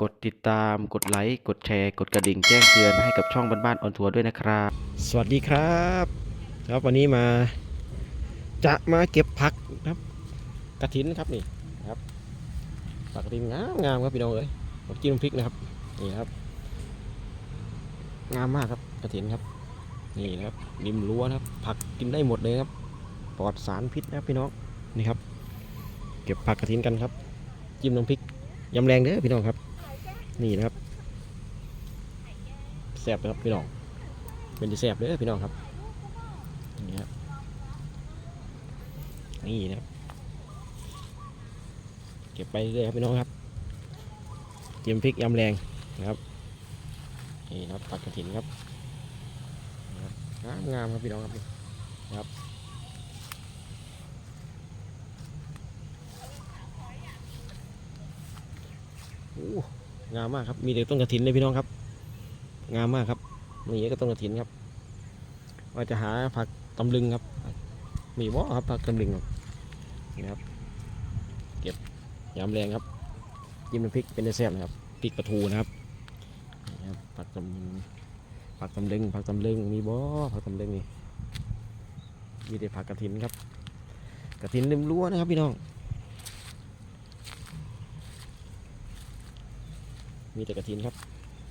กดติดตาม กดไลค์ กดแชร์ กดกระดิ่งแจ้งเตือนให้กับช่องบ้านๆออนทัวร์ด้วยนะครับ สวัสดีครับครับวันนี้มา จะมาเก็บผักครับกระถินครับนี่ครับผักกระถินงามงามครับพี่น้องเอ้ยผมจิ้มน้ำพริกนะครับนี่ครับ งามมากครับกระถินครับ นี่นะครับริมรั้วนะครับ ผักกินได้หมดเลยครับปลอดสารพิษนะครับพี่น้องนี่ครับ เก็บผักกระถินกันครับ จิ้มน้ำพริกยำแรงเด้อพี่น้องครับ นี่นะครับแซ่บนะครับพี่น้องเป็นจะแซ่บเด้อพี่น้องครับนี่ครับนี่นะครับเก็บไปเรื่อยครับพี่น้องครับเตรียมพริกยำแรงนะครับนี่นะครับปักกระถินครับนครับงามงามครับพี่น้องครับนะครับโอ้ งามมากครับ มีแต่ต้นกระถินเลยพี่น้องครับ งามมากครับนี่ก็ต้นกระถินครับ ว่าจะหาผักตำลึงครับ มีบ่ครับผักตำลึงครับนะครับ เก็บยำแรงครับจิ้มน้ำพริกเป็นแซ่บนะครับพริกปลาทูนะครับผักตำผักตำลึงผักตำลึงมีบ่ผักตำลึงนี่มีแต่ผักกระถินครับ กระถินริมรั้วนะครับพี่น้อง มีแต่กระถินครับ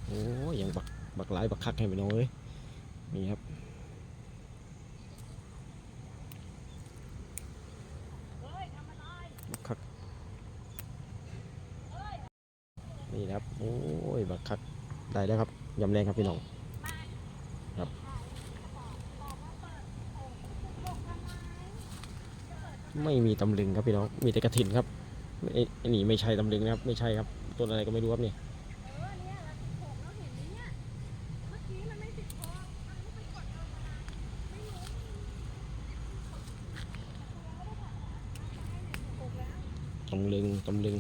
โอ้ยยังบักบักหลายบักคักให้พี่น้องเอ้ยนี่ครับบักคักนี่นะครับโอ้ยบักคักได้แล้วครับยำแรงครับพี่น้องครับไม่มีตำลึงครับพี่น้องมีแต่กระถินครับไอ้นี่ไม่ใช่ตำลึงนะครับ ไม่ใช่ครับต้นอะไรก็ไม่รู้ครับนี่ตำลึงตำลึง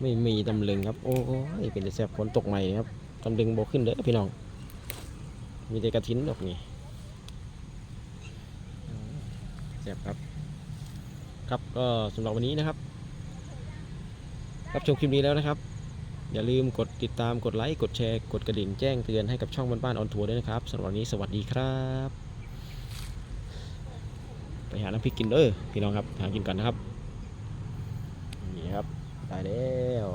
ไม่มีตำลึงครับ โอ้ยเป็นแต่แสบฝนตกใหม่ครับตำลึงโบขึ้นเด้อพี่น้อง มีแต่กระถินดอกนี่แสบครับ ครับก็สำหรับวันนี้นะครับ รับชมคลิปนี้แล้วนะครับ อย่าลืมกดติดตามกดไลค์กดแชร์ กดกระดิ่งแจ้งเตือนให้กับช่องบ้านๆออนทัวร์ด้วยนะครับสำหรับวันนี้สวัสดีครับ ไปหาน้ำพริกกินเด้อพี่น้องครับหากินกันนะครับนี่ครับได้แล้ว